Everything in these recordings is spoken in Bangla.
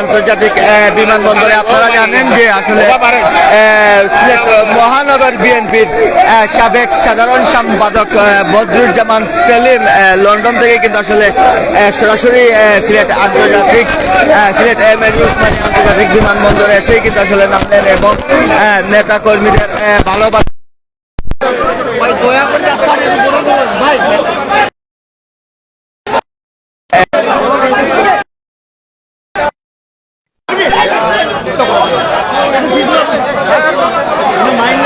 আন্তর্জাতিক বিমানবন্দরে আপনারা জানেন যে আসলে মহানগর বিএনপির সাবেক সাধারণ সম্পাদক বদরুজ্জামান সেলিম লন্ডন থেকে কিন্তু আসলে সরাসরি সিলেট আন্তর্জাতিক সিলেট এম এন উসমানী আন্তর্জাতিক বিমানবন্দরে এসেই কিন্তু আসলে নামলেন এবং নেতা কর্মীদের ভালোবাসা মাইন্ড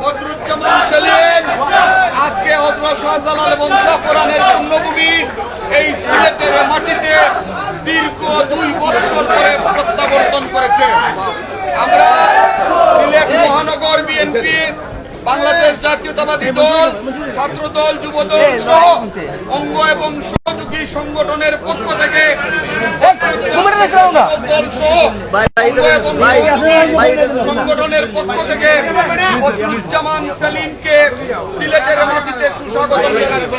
বদরুজ্জামান সেলিম, আজকে হজরত শাহজালাল এবং কোরআনের পূর্ণভূমি এই সিলেটের মাটিতে দীর্ঘ দুই বছর ধরে প্রত্যাবর্তন করেছে। আমরা সিলেট মহানগর বিএনপি বাংলাদেশ জাতীয়তাবাদী দল ছাত্র দল যুব দল সহ অঙ্গ এবং সহযোগী সংগঠনের পক্ষ থেকে দল সহ অঙ্গ এবং সহযোগী সংগঠনের পক্ষ থেকে বদরুজ্জামান সেলিমকে সিলেটের মাটিতে সুস্বাগত জানাচ্ছি।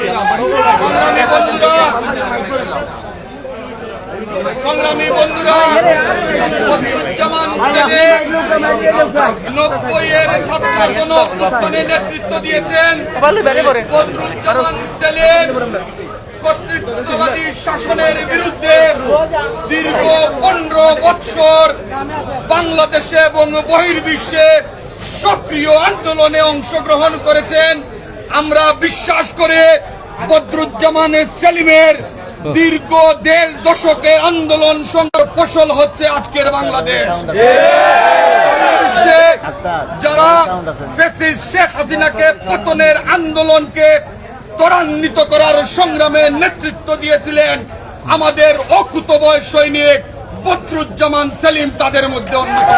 সংগ্রামী বন্ধুরা ছাত্র গণ নেতৃত্ব দিয়েছেন। বদরুজ্জামান সেলিম কর্তৃত্ববাদী শাসনের বিরুদ্ধে দীর্ঘ পনেরো বৎসর বাংলাদেশে এবং বহির্বিশ্বে সক্রিয় আন্দোলনে অংশগ্রহণ করেছেন। আমরা বিশ্বাস করে বদরুজ্জামান সেলিমের দীর্ঘ দেড় দশকের আন্দোলন সংগ্রাম ফসল হচ্ছে আজকের বাংলাদেশ। যারা শেখ হাসিনাকে পতনের আন্দোলনকে ত্বরান্বিত করার সংগ্রামে নেতৃত্ব দিয়েছিলেন আমাদের অকুতবয় সৈনিক বদরুজ্জামান সেলিম তাদের মধ্যে অন্যতম।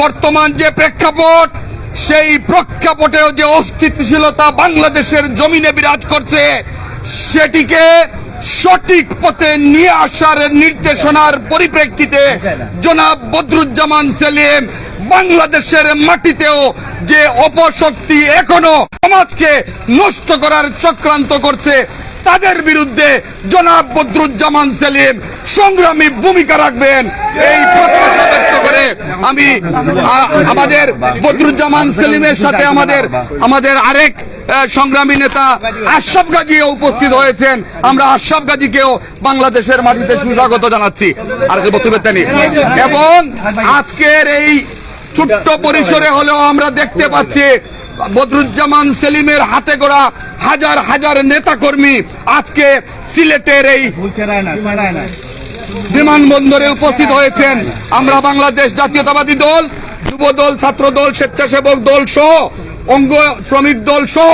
বর্তমান যে প্রেক্ষাপট সেই প্রেক্ষাপটেও যে অস্থিতিশীলতা বাংলাদেশের জমিনে বিরাজ করছে, সেটিকে সঠিক পথে নিয়ে আসার নির্দেশনার পরিপ্রেক্ষিতে জনাব বদরুজ্জামান সেলিম বাংলাদেশের মাটিতেও যে অপশক্তি এখনও সমাজকে নষ্ট করার চক্রান্ত করছে, তাদের বিরুদ্ধে জনাব বদরুজ্জামান সেলিম সংগ্রামী ভূমিকা রাখবেন। এই প্রত্যাশা করে আমি আমাদের বদরুজ্জামান সেলিমের সাথে আমাদের আমাদের আরেক সংগ্রামী নেতা আশরাফ গাজীও উপস্থিত হয়েছেন। আমরা আশরাফ গাজীকেও বাংলাদেশের মাটিতে সুস্বাগত জানাচ্ছি। আর বক্তব্য এবং আজকের এই ছোট্ট পরিসরে হলেও আমরা দেখতে পাচ্ছি, বদরুজ্জামান সেলিমের হাতে গড়া হাজার হাজার নেতাকর্মী আজকে সিলেটের এই বিমানবন্দরে উপস্থিত হয়েছেন আমরা বাংলাদেশ জাতীয়তাবাদী দল, যুব দল, ছাত্র দল, স্বেচ্ছাসেবক দল সহ, অঙ্গ শ্রমিক দল সহ,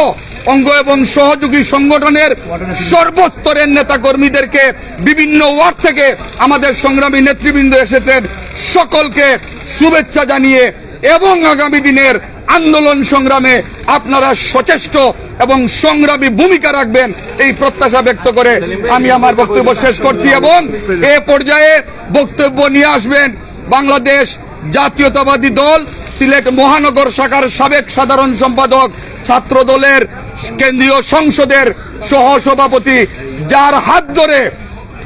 অঙ্গ এবং সহযোগী সংগঠনের সর্বস্তরের নেতা কর্মীদেরকে বিভিন্ন ওয়ার্ড থেকে আমাদের সংগ্রামী নেতৃবৃন্দ এসেছেন। সকলকে শুভেচ্ছা জানিয়ে এবং আগামী দিনের আন্দোলন সংগ্রামে আপনারা সচেষ্ট এবং সংগ্রামী ভূমিকা রাখবেন এই প্রত্যাশা ব্যক্ত করে আমি আমার বক্তব্য শেষ করছি এবং এ পর্যায়ে বক্তব্য নিয়ে আসবেন বাংলাদেশ জাতীয়তাবাদী দল, সিলেট মহানগর শাখার সাবেক সাধারণ সম্পাদক ছাত্র দলের কেন্দ্রীয় সংসদের সহ সভাপতি যার হাত ধরে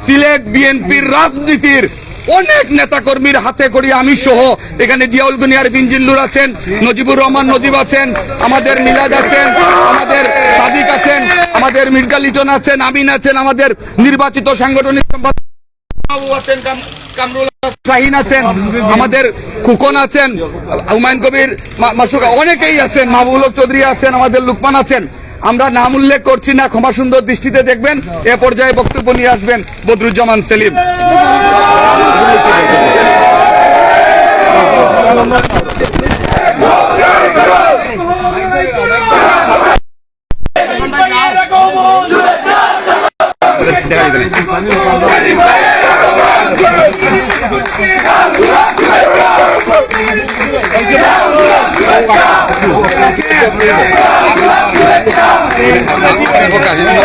সিলেট বিএনপির রাজনীতির অনেক নেতাকর্মীর হাতে করি আমি সহ। এখানে জিয়াউল গুনিয়ার বিনজিল্লুর আছেন, নজিবুর রহমান নজিব আছেন, আমাদের মিলাদ আছেন, আমাদের সাদিক আছেন, আমাদের মির্জা লিটন আছেন, আমিন আছেন, আমাদের নির্বাচিত সাংগঠনিক সম্পাদক শাহিন আছেন, আমাদের আছেন, হুমায়ুন কবির অনেকেই আছেন চৌধুরী আছেন, আমাদের লুকমান আছেন। আমরা নাম উল্লেখ করছি না, ক্ষমা সুন্দর দৃষ্টিতে দেখবেন। এ পর্যায়ে বক্তব্য নিয়ে আসবেন বদরুজ্জামান সেলিম দেখা যাবে না।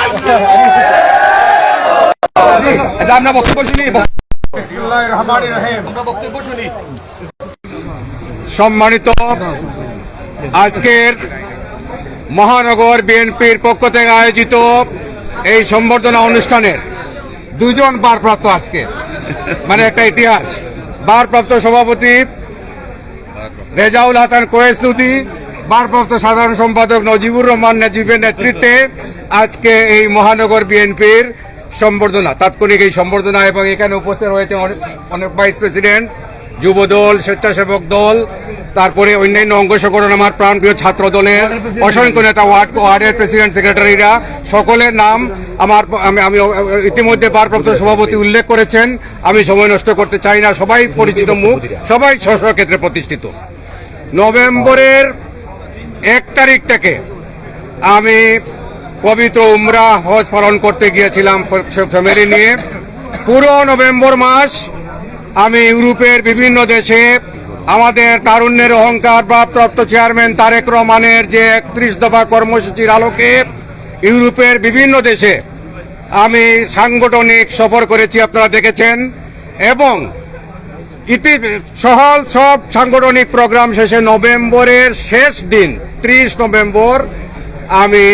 আচ্ছা, আমরা বক্তব্য শুনি সম্মানিত আজকের মহানগর বিএনপির পক্ষ থেকে আয়োজিত এই সম্বর্ধনা অনুষ্ঠানের দুজন বারপ্রাপ্ত আজকে মানে একটা ইতিহাস। বারপ্রাপ্ত সভাপতি রেজাউল হাসান কোয়েস নদী ভারপ্রাপ্ত সাধারণ সম্পাদক নজিবুর রহমান নজিবের নেতৃত্বে আজকে এই মহানগর বিএনপির সম্বর্ধনা, তাৎক্ষণিক এই সম্বর্ধনা এবং এখানে উপস্থিত রয়েছে অনেক ভাইস প্রেসিডেন্ট যুব দল স্বেচ্ছাসেবক দল, তারপরে অন্যান্য অঙ্গ সংগঠন আমার প্রাণপ্রিয় ছাত্র দলের অসংখ্য নেতা, ওয়ার্ড, ওয়ার্ডের প্রেসিডেন্ট সেক্রেটারিরা সকলের নাম আমার, আমি ইতিমধ্যে ভারপ্রাপ্ত সভাপতি উল্লেখ করেছেন। আমি সময় নষ্ট করতে চাই না, সবাই পরিচিত মুখ, সবাই স্ব স্ব ক্ষেত্রে প্রতিষ্ঠিত। নভেম্বরের এক তারিখ থেকে আমি পবিত্র উমরা হজ পালন করতে গিয়েছিলাম ফ্যামিলি নিয়ে। পুরো নভেম্বর মাস আমি ইউরোপের বিভিন্ন দেশে আমাদের তারুণ্যের অহংকার বা প্রাপ্ত চেয়ারম্যান তারেক রহমানের যে একত্রিশ দফা কর্মসূচির আলোকে ইউরোপের বিভিন্ন দেশে আমি সাংগঠনিক সফর করেছি, আপনারা দেখেছেন। এবং ইতি, সহল সব সাংগঠনিক প্রোগ্রাম শেষে নভেম্বরের শেষ দিন, ত্রিশ নভেম্বর আমি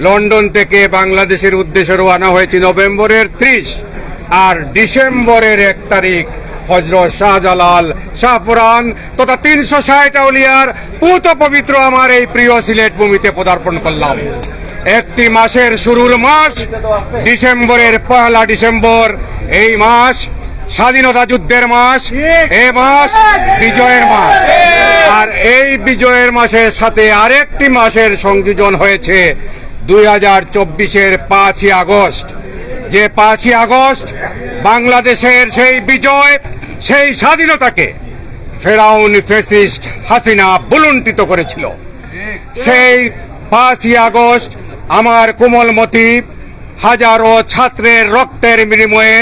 লন্ডন থেকে বাংলাদেশের উদ্দেশ্যে রওনা হয়েছি নভেম্বরের ত্রিশ আর ডিসেম্বরের এক তারিখ হজরত শাহজালাল শাহপুরান তথা তিনশো ষাট আউলিয়ার পুত পবিত্র আমার এই প্রিয় সিলেট ভূমিতে পদার্পণ করলাম। একটি মাসের শুরুর মাস ডিসেম্বরের পয়লা ডিসেম্বর। এই মাস স্বাধীনতা যুদ্ধের মাস। এ মাস বিজয়ের মাস। এই বিজয়ের মাসের সাথে আরেকটি মাসের সংযোজন হয়েছে, দুই হাজার চব্বিশের পাঁচই আগস্ট। যে পাঁচই আগস্ট বাংলাদেশের সেই বিজয়, সেই স্বাধীনতাকে ফেরাউন ফেসিস্ট হাসিনা বুলুন্টিত করেছিল। সেই পাঁচই আগস্ট আমার কোমলমতি হাজারো ছাত্রের রক্তের বিনিময়ে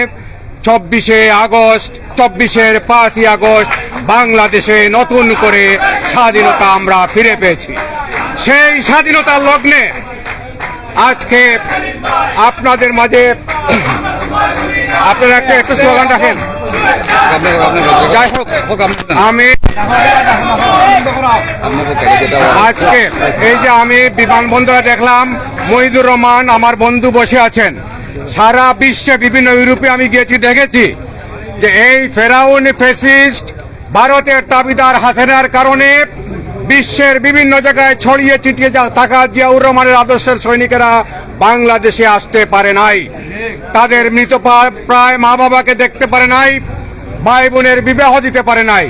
চব্বিশে আগস্ট, চব্বিশের পাঁচই আগস্ট বাংলাদেশে নতুন করে স্বাধীনতা আমরা ফিরে পেয়েছি। সেই স্বাধীনতার লগ্নে আজকে আপনাদের মাঝে আপনারা একটা একটু স্লোগান রাখেন। যাই হোক, আমি আজকে এই যে আমি বিমানবন্দরে দেখলাম, মহিদুর রহমান আমার বন্ধু বসে আছেন। সারা বিশ্বে বিভিন্ন ইউরোপে আমি গিয়েছি, দেখেছি যে এই ফেরাউন ফেসিস্ট ভারতের দাবিদার হাসেনার কারণে বিশ্বের বিভিন্ন জায়গায় ছড়িয়ে ছিটিয়ে যা থাকা জিয়াউর রহমানের আদর্শের সৈনিকেরা বাংলাদেশে আসতে পারে নাই। তাদের মৃত প্রায় মা বাবাকে দেখতে পারে নাই, ভাই বোনের বিবাহ দিতে পারে নাই।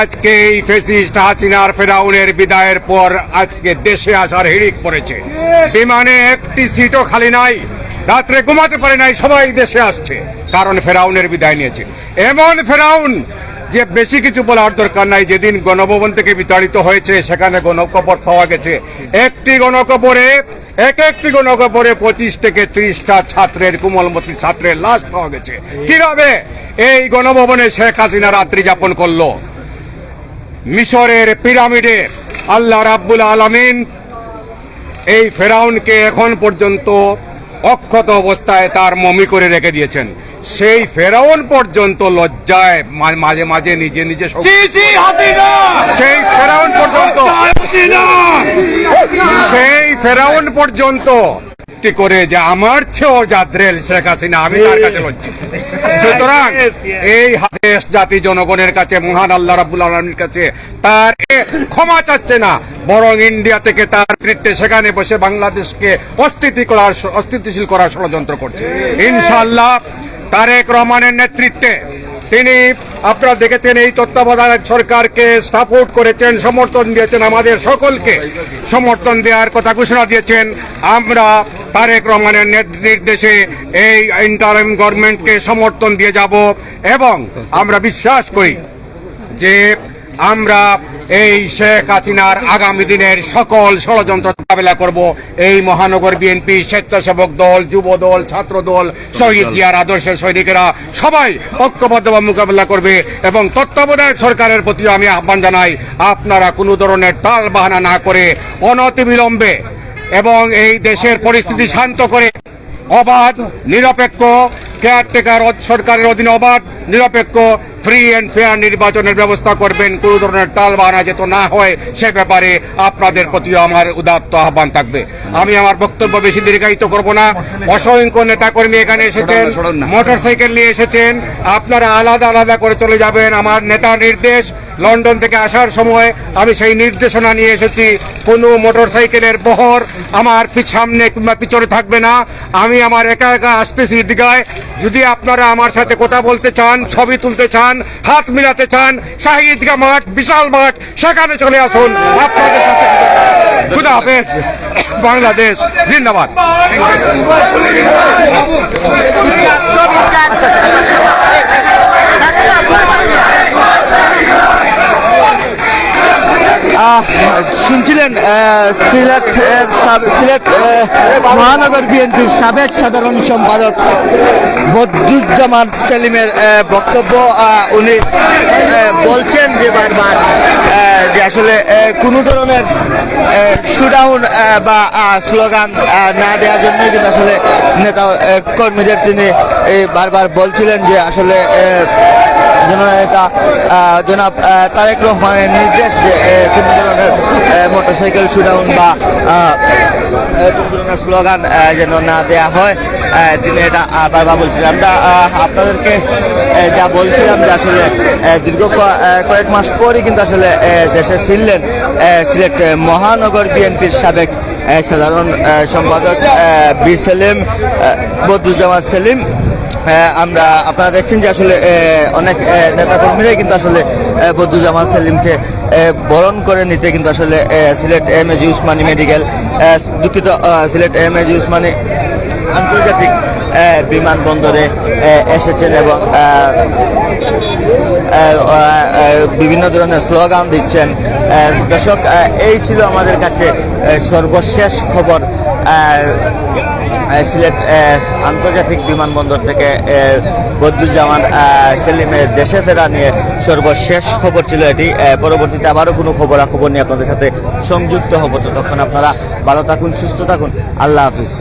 আজকে এই ফেসিস্ট হাসিনার ফেরাউনের বিদায়ের পর আজকে দেশে আসার হিড়িক পড়েছে। বিমানে একটি সিটও খালি নাই, রাত্রে ঘুমাতে পারে নাই, সবাই দেশে আসছে, কারণ ফেরাউনের বিদায় নিয়েছে। এমন ফেরাউন যে বেশি কিছু বলার দরকার নাই, যেদিন গণভবন থেকে বিতাড়িত হয়েছে, সেখানে গণকবর পাওয়া গেছে। একটি গণকবরে, এক একটি গণকবরে পঁচিশ থেকে ত্রিশটা ছাত্রের, কোমলমতি ছাত্রের লাশ পাওয়া গেছে। কীভাবে? এই গণভবনে শেখ হাসিনা রাত্রি যাপন করল। মিশরের পিরামিডে আল্লাহ রাব্বুল আলামিন এই ফেরাউনকে এখন পর্যন্ত অক্ষত অবস্থায় তার মমি করে রেখে দিয়েছেন। সেই ফেরাউন পর্যন্ত লজ্জায় মাঝে মাঝে নিজে নিজে সেই ফেরাউন পর্যন্ত সেই ফেরাউন পর্যন্ত কি করে যে আমার চেয়েও জাদ্রেল শেখ হাসিনা আমি তার কাছে লজ্জিত। সুতরাং এই দেশ জাতি জনগণের কাছে মহান আল্লাহ রাব্বুল আলমীর কাছে তার ক্ষমা চাচ্ছে না। বরং ইন্ডিয়া থেকে তার নেতৃত্বে সেখানে বসে বাংলাদেশকে অস্থিতি করার অস্থিতিশীল করার ষড়যন্ত্র করছে। ইনশাআল্লাহ তারেক রহমানের নেতৃত্বে তিনি আপনারা দেখেছেন এই তত্ত্বাবধায়ক সরকারকে সাপোর্ট করেছেন সমর্থন দিয়েছেন আমাদের সকলকে। সমর্থন দেওয়ার কথা ঘোষণা দিয়েছেন। আমরা তারেক রহমানের নির্দেশে এই ইন্টারিম গভর্নমেন্টকে সমর্থন দিয়ে যাব এবং আমরা বিশ্বাস করি যে আমরা এই শেখ হাসিনার আগামী দিনের সকল ষড়যন্ত্র মোকাবেলা করব। এই মহানগর বিএনপি স্বেচ্ছাসেবক দল, যুব দল, ছাত্র দল, শহীদ জিয়ার আদর্শের সৈনিকেরা সবাই ঐক্যবদ্ধভাবে মোকাবেলা করবে এবং তত্ত্বাবধায়ক সরকারের প্রতি আমি আহ্বান জানাই, আপনারা কোনো ধরনের টাল বাহানা না করে অনতিবিলম্বে এবং এই দেশের পরিস্থিতি শান্ত করে অবাধ নিরপেক্ষ কেয়ারটেকার সরকারের অধীনে অবাধ নিরপেক্ষ ফ্রি অ্যান্ড ফেয়ার নির্বাচনের ব্যবস্থা করবেন। কোনো ধরনের টাল বাহানা যেত না হয় সে ব্যাপারে আপনাদের প্রতিও আমার উদাত্ত আহ্বান থাকবে। আমি আমার বক্তব্য বেশি দীর্ঘায়িত করব না। অসংখ্য নেতাকর্মী এখানে এসেছেন মোটর সাইকেল নিয়ে এসেছেন। আপনারা আলাদা আলাদা করে চলে যাবেন। আমার নেতার নির্দেশ লন্ডন থেকে আসার সময় আমি সেই নির্দেশনা নিয়ে এসেছি কোনো মোটর সাইকেলের বহর আমার পিছ সামনে কিংবা পিছনে থাকবে না। আমি আমার একা একা আসতেছি ঈদগায় যদি আপনারা আমার সাথে কথা বলতে চান ছবি তুলতে চান হাত মিলাতে চান শাহী ঈদগাহ মাঠ বিশাল মাঠ সেখানে চলে আসুন। আপনাদের সাথে খুদা হাফেজ বাংলাদেশ জিন্দাবাদ। শুনছিলেন আহ, সিলেটের সিলেট মহানগর বিএনপির সাবেক সাধারণ সম্পাদক বদরুজ্জামান সেলিমের বক্তব্য উনি বলছেন যে বারবার যে আসলে কোনো ধরনের শুডাউন বা স্লোগান না দেওয়ার জন্যই কিন্তু আসলে নেতা কর্মীদের তিনি বারবার বলছিলেন যে আসলে জননেতা জনাব তারেক রহমানের নির্দেশ যে কোনো ধরনের মোটরসাইকেল শুডাউন বা কোনো ধরনের স্লোগান যেন না দেয়া হয় তিনি এটা বারবার বলছিলেন। আমরা আপনাদেরকে যা বলছিলাম যে আসলে দীর্ঘ কয়েক মাস পরই কিন্তু আসলে দেশে ফিরলেন সিলেট মহানগর বিএনপির সাবেক সাধারণ সম্পাদক বি সেলিম আহ, সেলিম। আমরা আপনারা দেখছেন যে আসলে অনেক নেতাকর্মীরাই কিন্তু আসলে আহ, বদরুজ্জামান সেলিমকে বরণ করে নিতে কিন্তু আসলে Sylhet M A G Osmani medical দুঃখিত Sylhet M A G Osmani আন্তর্জাতিক বিমানবন্দরে এসেছেন এবং বিভিন্ন ধরনের স্লোগান দিচ্ছেন দর্শক এই ছিল আমাদের কাছে সর্বশেষ খবর সিলেট আন্তর্জাতিক বিমানবন্দর থেকে বদরুজ্জামান আহ, সেলিমের দেশে ফেরা নিয়ে সর্বশেষ খবর ছিল এটি। পরবর্তীতে আবারও কোনো খবর খবর নিয়ে আপনাদের সাথে সংযুক্ত হব। তখন আপনারা ভালো থাকুন সুস্থ থাকুন। আল্লাহ হাফিজ।